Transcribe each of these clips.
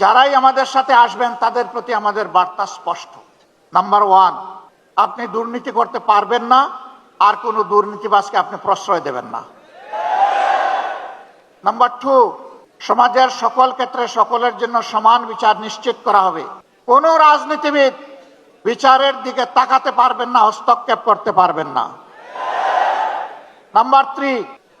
যারাই আমাদের সাথে আসবেন, তাদের প্রতি আমাদের বার্তা স্পষ্ট। নাম্বার ওয়ান আপনি দুর্নীতি করতে পারবেন না, আর কোনো দুর্নীতিবাজকে আপনি প্রশ্রয় দেবেন না। নাম্বার টু সমাজের সকল ক্ষেত্রে সকলের জন্য সমান বিচার নিশ্চিত করা হবে। কোন রাজনীতিবিদ বিচারের দিকে তাকাতে পারবেন না, হস্তক্ষেপ করতে পারবেন না। নাম্বার থ্রি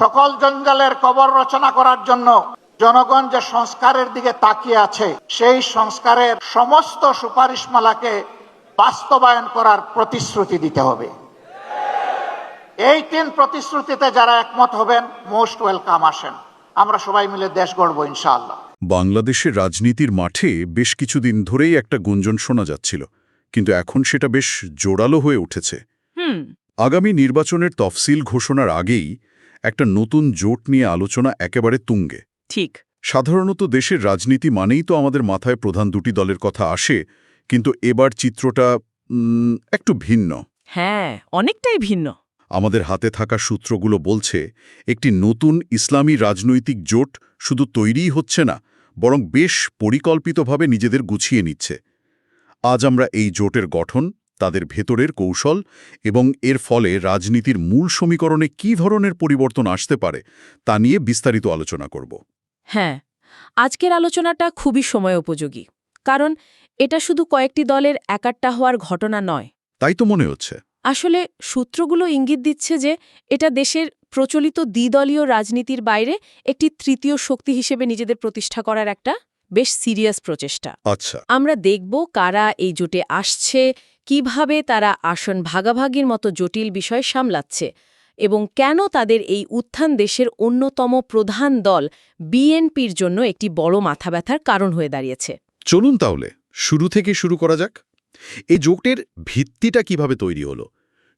সকল জঞ্জালের কবর রচনা করার জন্য জনগণ যে সংস্কারের দিকে তাকিয়ে আছে সেই সংস্কারের সমস্ত সুপারিশমালাকে বাস্তবায়ন করার প্রতিশ্রুতি দিতে হবে। এই তিন প্রতিশ্রুতিতে যারা একমত হবেন মোস্ট ওয়েলকাম আসেন। আমরা সবাই মিলে দেশ গড়ব ইনশাআল্লাহ। বাংলাদেশের রাজনীতির মাঠে বেশ কিছুদিন ধরেই একটা গুঞ্জন শোনা যাচ্ছিল কিন্তু এখন সেটা বেশ জোরালো হয়ে উঠেছে। হুম। আগামী নির্বাচনের তফসিল ঘোষণার আগেই একটা নতুন জোট নিয়ে আলোচনা একেবারে তুঙ্গে। ঠিক। সাধারণত দেশের রাজনীতি মানেই তো আমাদের মাথায় প্রধান দুটি দলের কথা আসে কিন্তু এবার চিত্রটা একটু ভিন্ন। হ্যাঁ অনেকটাই ভিন্ন। আমাদের হাতে থাকা সূত্রগুলো বলছে একটি নতুন ইসলামী রাজনৈতিক জোট শুধু তৈরিই হচ্ছে না বরং বেশ পরিকল্পিতভাবে নিজেদের গুছিয়ে নিচ্ছে। আজ আমরা এই জোটের গঠন তাদের ভেতরের কৌশল এবং এর ফলে রাজনীতির মূল সমীকরণে কী ধরনের পরিবর্তন আসতে পারে তা নিয়ে বিস্তারিত আলোচনা করব। হ্যাঁ আজকের আলোচনাটা খুবই সময় উপযোগী কারণ এটা শুধু কয়েকটি দলের একাট্টা হওয়ার ঘটনা নয়। তাই তো মনে হচ্ছে। আসলে সূত্রগুলো ইঙ্গিত দিচ্ছে যে এটা দেশের প্রচলিত দ্বিদলীয় রাজনীতির বাইরে একটি তৃতীয় শক্তি হিসেবে নিজেদের প্রতিষ্ঠা করার একটা বেশ সিরিয়াস প্রচেষ্টা। আচ্ছা। আমরা দেখব কারা এই জোটে আসছে কীভাবে তারা আসন ভাগাভাগির মতো জটিল বিষয় সামলাচ্ছে এবং কেন তাদের এই উত্থান দেশের অন্যতম প্রধান দল বিএনপির জন্য একটি বড় মাথা ব্যথার কারণ হয়ে দাঁড়িয়েছে। চলুন তাহলে শুরু থেকে শুরু করা যাক। এই জোটের ভিত্তিটা কীভাবে তৈরি হলো?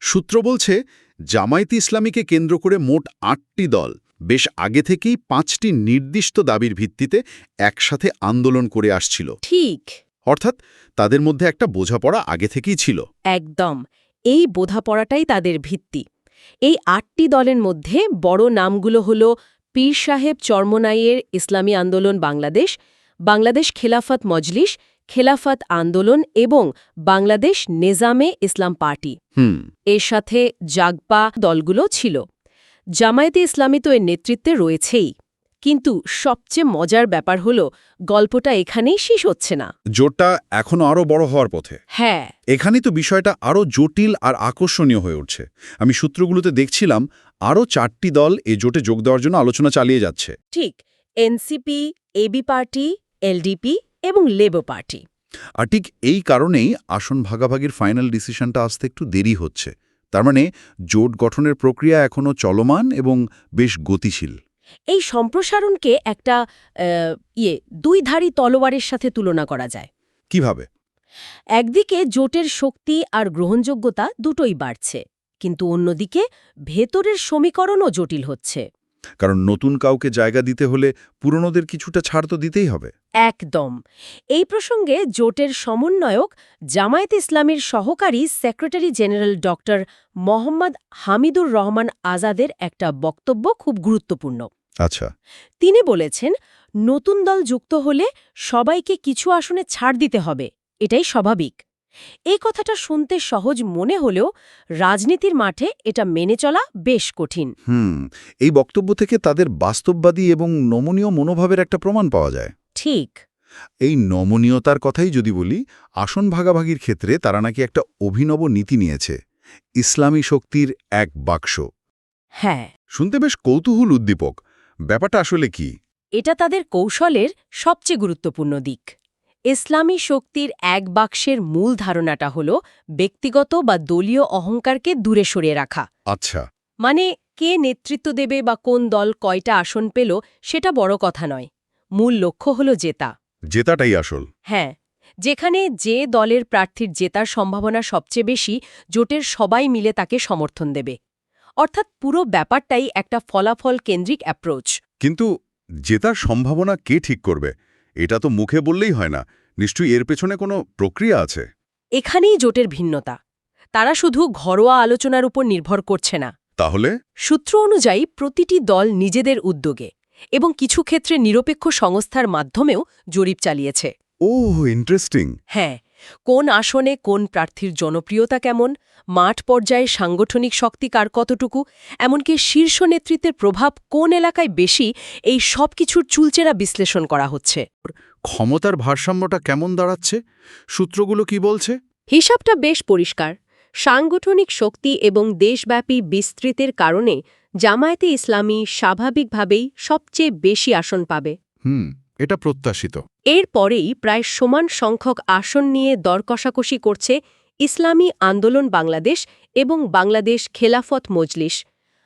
সূত্র বলছে জামায়াতে ইসলামীকে কেন্দ্র করে মোট আটটি দল বেশ আগে থেকেই পাঁচটি নির্দিষ্ট দাবির ভিত্তিতে একসাথে আন্দোলন করে আসছিল। ঠিক। অর্থাৎ তাদের মধ্যে একটা বোঝাপড়া আগে থেকেই ছিল। একদম। এই বোঝাপড়াটাই তাদের ভিত্তি। এই আটটি দলের মধ্যে বড় নামগুলো হল পীর সাহেব চর্মনাইয়ের ইসলামী আন্দোলন বাংলাদেশ বাংলাদেশ খেলাফত মজলিস খেলাফত আন্দোলন এবং বাংলাদেশ নেজামে ইসলাম পার্টি। হুম। এর সাথে জাগপা দলগুলো ছিল। জামায়াতে ইসলামী তো এর নেতৃত্বে রয়েছেই। কিন্তু সবচেয়ে মজার ব্যাপার হল গল্পটা এখানেই শেষ হচ্ছে না। জোটটা এখনও আরও বড় হওয়ার পথে। হ্যাঁ। এখানেই তো বিষয়টা আরও জটিল আর আকর্ষণীয় হয়ে উঠছে। আমি সূত্রগুলোতে দেখছিলাম আরও চারটি দল এ জোটে যোগ দেওয়ার জন্য আলোচনা চালিয়ে যাচ্ছে। ঠিক এনসিপি এবি পার্টি এলডিপি এবং লেবার পার্টি। আর ঠিক এই কারণেই আসন ভাগাভাগির ফাইনাল ডিসিশনটা আসতে একটু দেরি হচ্ছে। তার মানে জোট গঠনের প্রক্রিয়া এখনও চলমান এবং বেশ গতিশীল। এই সম্প্রসারণকে একটা ইয়ে দুইধারী তলোয়ারের সাথে তুলনা করা যায়। কীভাবে? একদিকে জোটের শক্তি আর গ্রহণযোগ্যতা দুটোই বাড়ছে কিন্তু অন্যদিকে ভেতরের সমীকরণও জটিল হচ্ছে। কারণ নতুন কাউকে জায়গা দিতে হলে পুরনোদের কিছুটা ছাড় তো দিতেই হবে। একদম। এই প্রসঙ্গে জোটের সমন্বয়ক জামায়াত ইসলামীর সহকারী secretary general doctor Mohammad Hamidur Rahman আজাদের একটা বক্তব্য খুব গুরুত্বপূর্ণ। আচ্ছা। তিনি বলেছেন নতুন দল যুক্ত হলে সবাইকে কিছু আসনে ছাড় দিতে হবে। এটাই স্বাভাবিক। এই কথাটা শুনতে সহজ মনে হলেও রাজনীতির মাঠে এটা মেনে চলা বেশ কঠিন। হুম এই বক্তব্য থেকে তাদের বাস্তববাদী এবং নমনীয় মনোভাবের একটা প্রমাণ পাওয়া যায়। ঠিক। এই নমনীয়তার কথাই যদি বলি আসন ভাগাভাগির ক্ষেত্রে তারা নাকি একটা অভিনব নীতি নিয়েছে ইসলামী শক্তির এক বাক্স। হ্যাঁ। শুনতে বেশ কৌতূহল উদ্দীপক। ব্যাপারটা আসলে কি? এটা তাদের কৌশলের সবচেয়ে গুরুত্বপূর্ণ দিক। ইসলামী শক্তির এক বাক্সের মূল ধারণাটা হল ব্যক্তিগত বা দলীয় অহংকারকে দূরে সরিয়ে রাখা। আচ্ছা। মানে কে নেতৃত্ব দেবে বা কোন দল কয়টা আসন পেল সেটা বড় কথা নয়। মূল লক্ষ্য হল জেতা। জেতাটাই আসল। হ্যাঁ যেখানে যে দলের প্রার্থীর জেতার সম্ভাবনা সবচেয়ে বেশি জোটের সবাই মিলে তাকে সমর্থন দেবে। অর্থাৎ পুরো ব্যাপারটাই একটা ফলাফল কেন্দ্রিক অ্যাপ্রোচ কিন্তু জেতার সম্ভাবনা কে ঠিক করবে? এটা তো মুখে বললেই হয় না। নিশ্চয়ই এর পেছনে কোনো প্রক্রিয়া আছে? এখানেই জোটের ভিন্নতা। তারা শুধু ঘরোয়া আলোচনার উপর নির্ভর করছে না। তাহলে? সূত্র অনুযায়ী প্রতিটি দল নিজেদের উদ্যোগে এবং কিছু ক্ষেত্রে নিরপেক্ষ সংস্থার মাধ্যমেও জরিপ চালিয়েছে। ও ইন্টারেস্টিং হ্যাঁ কোন আসনে কোন প্রার্থীর জনপ্রিয়তা কেমন মাঠ পর্যায়ে সাংগঠনিক শক্তি কার কতটুকু এমনকি শীর্ষ নেতৃত্বের প্রভাব কোন এলাকায় বেশি এই সব কিছুর চুলচেরা বিশ্লেষণ করা হচ্ছে। ক্ষমতার ভারসাম্যটা কেমন দাঁড়াচ্ছে? সূত্রগুলো কি বলছে? হিসাবটা বেশ পরিষ্কার। সাংগঠনিক শক্তি এবং দেশব্যাপী বিস্তৃতির কারণে জামায়াতে ইসলামী স্বাভাবিকভাবেই সবচেয়ে বেশি আসন পাবে। হুম। এটা প্রত্যাশিত। এরপরেই প্রায় সমান সংখ্যক আসন নিয়ে দর কষাকষি করছে ইসলামী আন্দোলন বাংলাদেশ এবং বাংলাদেশ খেলাফত মজলিস।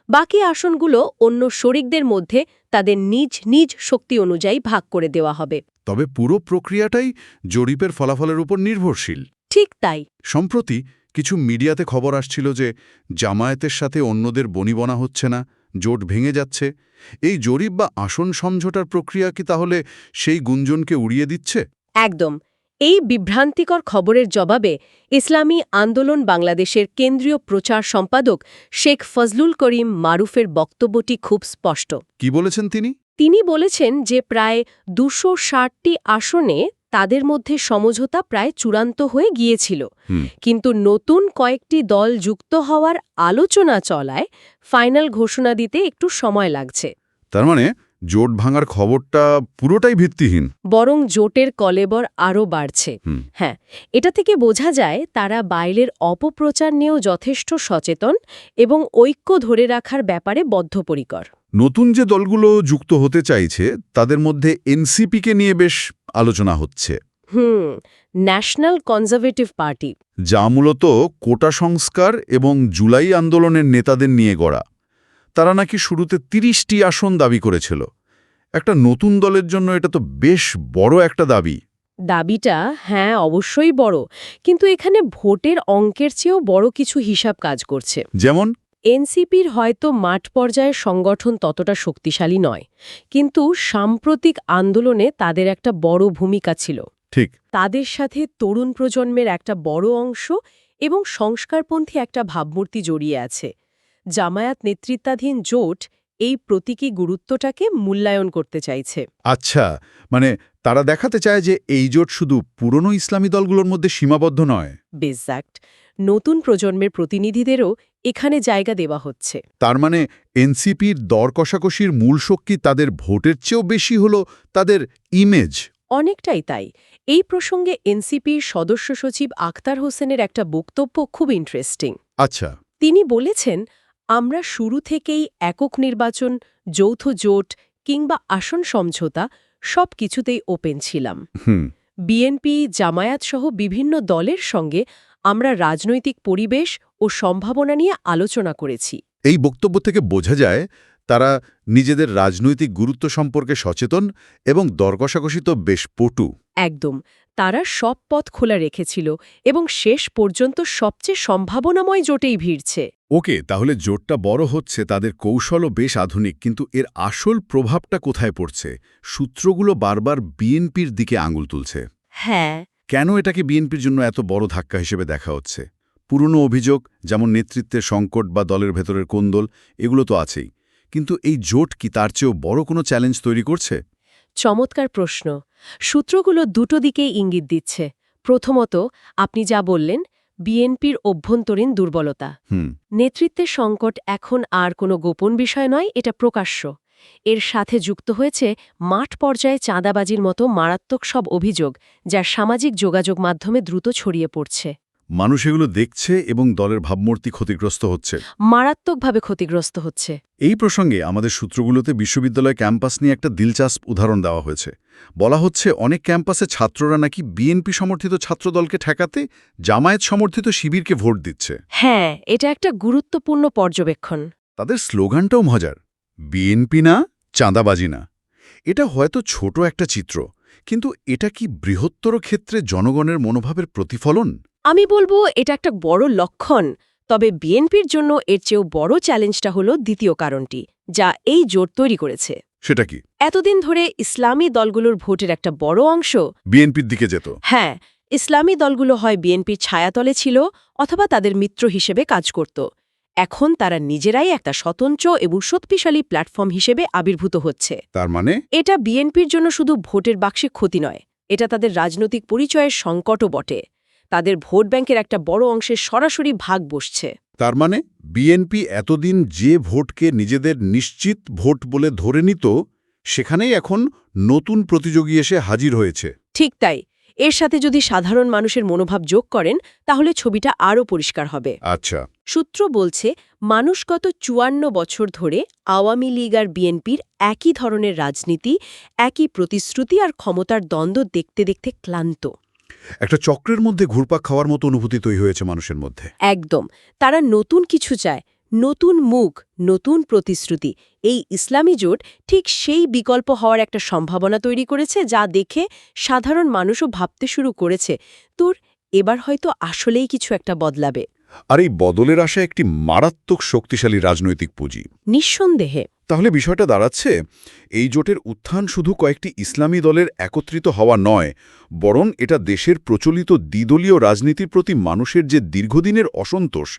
বাকি আসনগুলো অন্য শরিকদের মধ্যে তাদের নিজ নিজ শক্তি অনুযায়ী ভাগ করে দেওয়া হবে। তবে পুরো প্রক্রিয়াটাই জরিপের ফলাফলের উপর নির্ভরশীল। ঠিক তাই। সম্প্রতি কিছু মিডিয়াতে খবর আসছিল যে জামায়াতের সাথে অন্যদের বনিবনা হচ্ছে না। জোট ভেঙে যাচ্ছে। এই জরিপ বা আসন সমঝোটার প্রক্রিয়া কি তাহলে সেই গুঞ্জনকে উড়িয়ে দিচ্ছে? একদম। এই বিভ্রান্তিকর খবরের জবাবে ইসলামী আন্দোলন বাংলাদেশের কেন্দ্রীয় প্রচার সম্পাদক শেখ ফজলুল করিম মারুফের বক্তব্যটি খুব স্পষ্ট। কি বলেছেন তিনি? তিনি বলেছেন যে প্রায় দুশো ষাটটি আসনে তাদের মধ্যে সমঝোতা প্রায় চূড়ান্ত হয়ে গিয়েছিল। কিন্তু নতুন কয়েকটি দল যুক্ত হওয়ার আলোচনা চলায় ফাইনাল ঘোষণা দিতে একটু সময় লাগছে। তার মানে জোট ভাঙার খবরটা পুরোটাই ভিত্তিহীন? বরং জোটের কলেবর আরও বাড়ছে। হ্যাঁ এটা থেকে বোঝা যায় তারা বাইরের অপপ্রচার নিয়েও যথেষ্ট সচেতন এবং ঐক্য ধরে রাখার ব্যাপারে বদ্ধপরিকর। নতুন যে দলগুলো যুক্ত হতে চাইছে তাদের মধ্যে এনসিপিকে নিয়ে বেশ আলোচনা হচ্ছে। Hmm national conservative party. যা মূলত কোটা সংস্কার এবং জুলাই আন্দোলনের নেতাদের নিয়ে গড়া। তারা নাকি শুরুতে তিরিশটি আসন দাবি করেছিল। একটা নতুন দলের জন্য এটা তো বেশ বড় একটা দাবি। দাবিটা হ্যাঁ অবশ্যই বড়। কিন্তু এখানে ভোটের অঙ্কের চেয়েও বড় কিছু হিসাব কাজ করছে। যেমন এনসিপির হয়তো মাঠ পর্যায়ের সংগঠন ততটা শক্তিশালী নয় কিন্তু সাম্প্রতিক আন্দোলনে তাদের একটা বড় ভূমিকা ছিল। ঠিক। তাদের সাথে তরুণ প্রজন্মের একটা বড় অংশ এবং সংস্কারপন্থী একটা ভাবমূর্তি জড়িয়ে আছে। জামায়াত নেতৃত্বাধীন জোট এই প্রতীকী গুরুত্বটাকে মূল্যায়ন করতে চাইছে। আচ্ছা মানে তারা দেখাতে চায় যে এই জোট শুধু পুরনো ইসলামী দলগুলোর মধ্যে সীমাবদ্ধ নয়। বেজাক্ট নতুন প্রজন্মের প্রতিনিধিদেরও এখানে জায়গা দেওয়া হচ্ছে। তার মানে এনসিপির দর কষাকষির মূল শক্তি তাদের ভোটের চেয়েও বেশি হল তাদের ইমেজ অনেকটাই তাই। এই প্রসঙ্গে এনসিপির সদস্য সচিব আক্তার হোসেনের একটা বক্তব্য খুব ইন্টারেস্টিং আচ্ছা। তিনি বলেছেন আমরা শুরু থেকেই একক নির্বাচন যৌথ জোট কিংবা আসন সমঝোতা সব কিছুতেই ওপেন ছিলাম বিএনপি জামায়াত সহ বিভিন্ন দলের সঙ্গে আমরা রাজনৈতিক পরিবেশ ও সম্ভাবনা নিয়ে আলোচনা করেছি। এই বক্তব্য থেকে বোঝা যায় তারা নিজেদের রাজনৈতিক গুরুত্ব সম্পর্কে সচেতন এবং দরকষাকষি তো বেশ পটু। একদম তারা সব পথ খোলা রেখেছিল এবং শেষ পর্যন্ত সবচেয়ে সম্ভাবনাময় জোটেই ভিড়ছে। ওকে তাহলে জোটটা বড় হচ্ছে তাদের কৌশলও বেশ আধুনিক কিন্তু এর আসল প্রভাবটা কোথায় পড়ছে? সূত্রগুলো বারবার বিএনপির দিকে আঙুল তুলছে। হ্যাঁ। কেন এটাকে বিএনপির জন্য এত বড় ধাক্কা হিসেবে দেখা হচ্ছে? পুরনো অভিযোগ যেমন নেতৃত্বের সংকট বা দলের ভেতরের কোন্দল এগুলো তো আছেই। কিন্তু এই জোট কি তার চেয়েও বড় কোনো চ্যালেঞ্জ তৈরি করছে? চমৎকার প্রশ্ন। সূত্রগুলো দুটো দিকেই ইঙ্গিত দিচ্ছে। প্রথমত আপনি যা বললেন বিএনপির অভ্যন্তরীণ দুর্বলতা। হুম। নেতৃত্বের সংকট এখন আর কোনো গোপন বিষয় নয় এটা প্রকাশ্য। এর সাথে যুক্ত হয়েছে মাঠ পর্যায়ে চাঁদাবাজির মতো মারাত্মক সব অভিযোগ যা সামাজিক যোগাযোগ মাধ্যমে দ্রুত ছড়িয়ে পড়ছে। মানুষ এগুলো দেখছে এবং দলের ভাবমূর্তি ক্ষতিগ্রস্ত হচ্ছে। মারাত্মকভাবে ক্ষতিগ্রস্ত হচ্ছে। এই প্রসঙ্গে আমাদের সূত্রগুলোতে বিশ্ববিদ্যালয় ক্যাম্পাস নিয়ে একটা দিলচাস্প উদাহরণ দেওয়া হয়েছে। বলা হচ্ছে অনেক ক্যাম্পাসে ছাত্ররা নাকি বিএনপি সমর্থিত ছাত্রদলকে ঠেকাতে জামায়াত সমর্থিত শিবিরকে ভোট দিচ্ছে। হ্যাঁ এটা একটা গুরুত্বপূর্ণ পর্যবেক্ষণ। তাদের স্লোগানটাও মজার বিএনপি না চাঁদাবাজি না। এটা হয়তো ছোট একটা চিত্র কিন্তু এটা কি বৃহত্তর ক্ষেত্রে জনগণের মনোভাবের প্রতিফলন? আমি বলব এটা একটা বড় লক্ষণ তবে বিএনপির জন্য এর চেয়েও বড় চ্যালেঞ্জটা হলো দ্বিতীয় কারণটি যা এই জোট তৈরি করেছে। সেটা কি? এতদিন ধরে ইসলামী দলগুলোর ভোটের একটা বড় অংশ বিএনপির দিকে যেত। হ্যাঁ ইসলামী দলগুলো হয় বিএনপির ছায়াতলে ছিল অথবা তাদের মিত্র হিসেবে কাজ করত। এখন তারা নিজেরাই একটা স্বতন্ত্র এবং শক্তিশালী প্ল্যাটফর্ম হিসেবে আবির্ভূত হচ্ছে। তার মানে? এটা বিএনপির জন্য শুধু ভোটের বাক্সে ক্ষতি নয় এটা তাদের রাজনৈতিক পরিচয়ের সংকটও বটে। তাদের ভোট ব্যাংকের একটা বড় অংশে সরাসরি ভাগ বসছে। তার মানে বিএনপি এতদিন যে ভোটকে নিজেদের নিশ্চিত ভোট বলে ধরে নিত সেখানেই এখন নতুন প্রতিযোগী এসে হাজির হয়েছে। ঠিক তাই। এর সাথে যদি সাধারণ মানুষের মনোভাব যোগ করেন তাহলে ছবিটা আরও পরিষ্কার হবে। আচ্ছা। সূত্র বলছে মানুষ গত চুয়ান্ন বছর ধরে আওয়ামী লীগ আর বিএনপির একই ধরনের রাজনীতি একই প্রতিশ্রুতি আর ক্ষমতার দ্বন্দ্ব দেখতে দেখতে ক্লান্ত। একটা চক্রের মধ্যে ঘুরপাক খাওয়ার মতো অনুভূতি তৈরি হয়েছে মানুষের মধ্যে। একদম। তারা নতুন কিছু চায় নতুন মুখ নতুন প্রতিশ্রুতি। এই ইসলামী জোট ঠিক সেই বিকল্প হওয়ার একটা সম্ভাবনা তৈরি করেছে যা দেখে সাধারণ মানুষও ভাবতে শুরু করেছে তোর এবার হয়তো আসলেই কিছু একটা বদলাবে। আর এই বদলের আশা একটি মারাত্মক শক্তিশালী রাজনৈতিক পুঁজি। নিঃসন্দেহে। তাহলে বিষয়টা দাঁড়াচ্ছে, এই জোটের উত্থান শুধু কয়েকটি ইসলামী দলের একত্রিত হওয়া নয়, বরং এটা দেশের প্রচলিত দ্বিদলীয় রাজনীতির প্রতি মানুষের যে দীর্ঘদিনের অসন্তোষ,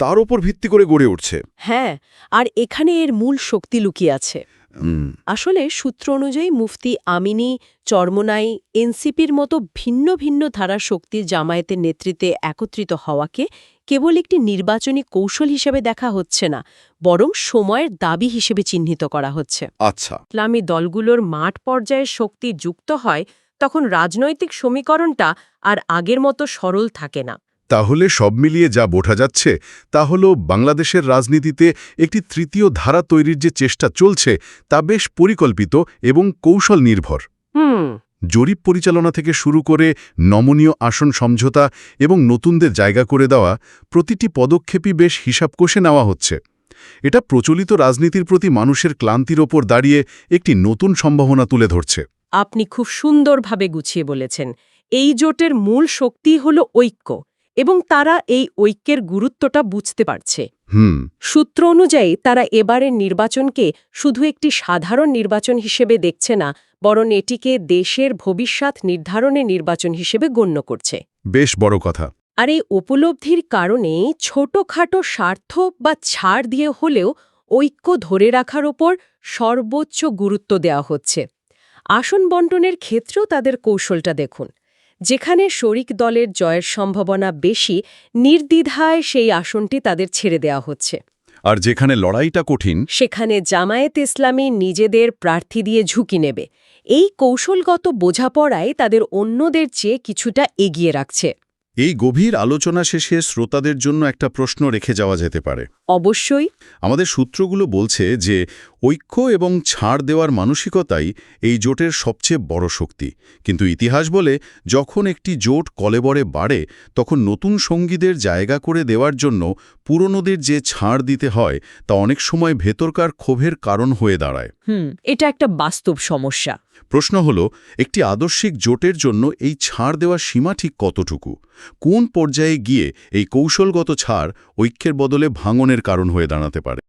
তার ওপর ভিত্তি করে গড়ে উঠছে। হ্যাঁ আর এখানে এর মূল শক্তি লুকিয়ে আছে। আসলে সূত্র অনুযায়ী মুফতি আমিনী চরমনাই এনসিপির মতো ভিন্ন ভিন্ন ধারা শক্তির জামায়াতের নেতৃত্বে একত্রিত হওয়াকে কেবল একটি নির্বাচনী কৌশল হিসেবে দেখা হচ্ছে না বরং সময়ের দাবি হিসেবে চিহ্নিত করা হচ্ছে। আচ্ছা। ইসলামী দলগুলোর মাঠ পর্যায়ে শক্তি যুক্ত হয় তখন রাজনৈতিক সমীকরণটা আর আগের মতো সরল থাকে না। তাহলে সব মিলিয়ে যা বোঝা যাচ্ছে তা হল বাংলাদেশের রাজনীতিতে একটি তৃতীয় ধারা তৈরির যে চেষ্টা চলছে তা বেশ পরিকল্পিত এবং কৌশল নির্ভর হুম। জরিপ পরিচালনা থেকে শুরু করে নমনীয় আসন সমঝোতা এবং নতুনদের জায়গা করে দেওয়া প্রতিটি পদক্ষেপই বেশ হিসাব কষে নেওয়া হচ্ছে। এটা প্রচলিত রাজনীতির প্রতি মানুষের ক্লান্তির ওপর দাঁড়িয়ে একটি নতুন সম্ভাবনা তুলে ধরছে। আপনি খুব সুন্দরভাবে গুছিয়ে বলেছেন। এই জোটের মূল শক্তি হল ঐক্য। এবং তারা এই ঐক্যের গুরুত্বটা বুঝতে পারছে। হুম। সূত্র অনুযায়ী তারা এবারের নির্বাচনকে শুধু একটি সাধারণ নির্বাচন হিসেবে দেখছে না বরং এটিকে দেশের ভবিষ্যৎ নির্ধারণের নির্বাচন হিসেবে গণ্য করছে। বেশ বড় কথা। আর এই উপলব্ধির কারণে ছোটখাটো স্বার্থ বা ছাড় দিয়ে হলেও ঐক্য ধরে রাখার ওপর সর্বোচ্চ গুরুত্ব দেওয়া হচ্ছে। আসন বন্টনের ক্ষেত্রেও তাদের কৌশলটা দেখুন। যেখানে শরিক দলের জয়ের সম্ভাবনা বেশি নির্দ্বিধায় সেই আসনটি তাদের ছেড়ে দেওয়া হচ্ছে। আর যেখানে লড়াইটা কঠিন সেখানে জামায়েত ইসলামী নিজেদের প্রার্থী দিয়ে ঝুঁকি নেবে। এই কৌশলগত বোঝাপড়ায় তাদের অন্যদের চেয়ে কিছুটা এগিয়ে রাখছে। এই গভীর আলোচনা শেষে শ্রোতাদের জন্য একটা প্রশ্ন রেখে যাওয়া যেতে পারে। অবশ্যই। আমাদের সূত্রগুলো বলছে যে ঐক্য এবং ছাড় দেওয়ার মানসিকতাই এই জোটের সবচেয়ে বড় শক্তি। কিন্তু ইতিহাস বলে যখন একটি জোট কলেবরে বাড়ে তখন নতুন সঙ্গীদের জায়গা করে দেওয়ার জন্য পুরনোদের যে ছাড় দিতে হয় তা অনেক সময় ভেতরকার ক্ষোভের কারণ হয়ে দাঁড়ায়। হুম এটা একটা বাস্তব সমস্যা। প্রশ্ন হল, একটি আদর্শিক জোটের জন্য এই ছাড় দেওয়ার সীমা ঠিক কতটুকু? কোন পর্যায়ে গিয়ে এই কৌশলগত ছাড় ঐক্যের বদলে ভাঙনের কারণ হয়ে দাঁড়াতে পারে?